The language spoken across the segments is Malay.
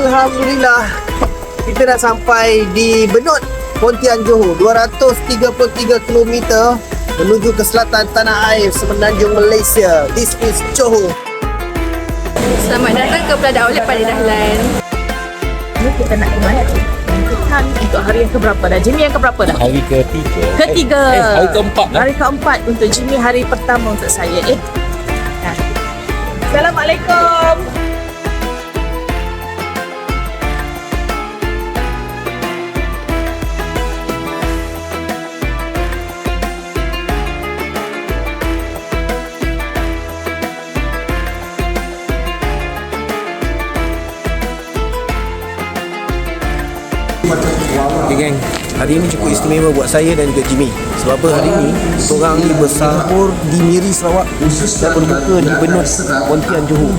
Alhamdulillah kita dah sampai di Benut Pontian Johor 233 km menuju ke selatan tanah air Semenanjung Malaysia this is Johor Selamat datang ke Pelada Outlet Pada Dahlan. Ni kita nak kemana? Kita untuk hari yang keberapa dah? Jimmy yang keberapa dah? Hari ketiga. Ketiga. Eh, eh, hari keempat dah. Hari keempat untuk Jimmy, hari pertama untuk saya. Eh. Nah. Assalamualaikum. Okay geng, hari ini cukup istimewa buat saya dan juga Jimmy. Sebab hari ini, korang ni bersahur di Miri Sarawak Dan berbuka di Benut Pontian Johor.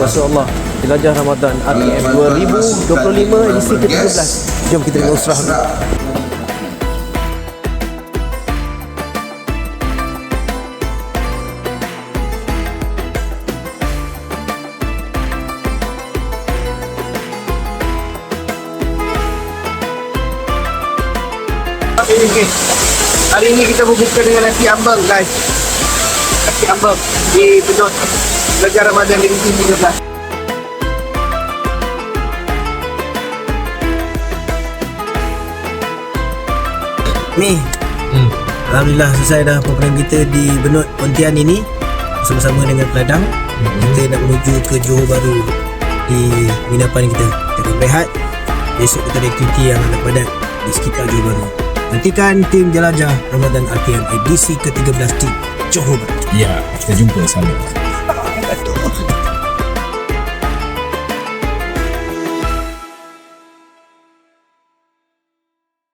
Masya Allah, Jelajah Ramadan RTM 2025 edisi ke-13 Jom kita dengar usrah Okay, okay. Hari ini kita berbuka dengan nasi ambang guys. Nasi ambang di Benut Jelajah Ramadan edisi ke-13 Ni Hmm. Alhamdulillah selesai dah program kita di Benut Pontian ini. Bersama-sama dengan Peladang Kita nak menuju ke Johor Baru Di penginapan kita. Kita akan berehat. Besok kita ada aktiviti yang anak padat Di sekitar Johor Baru Nantikan tim jelajah Ramadan RTM edisi ke-13 di Johor Baru Ya, kita jumpa sana.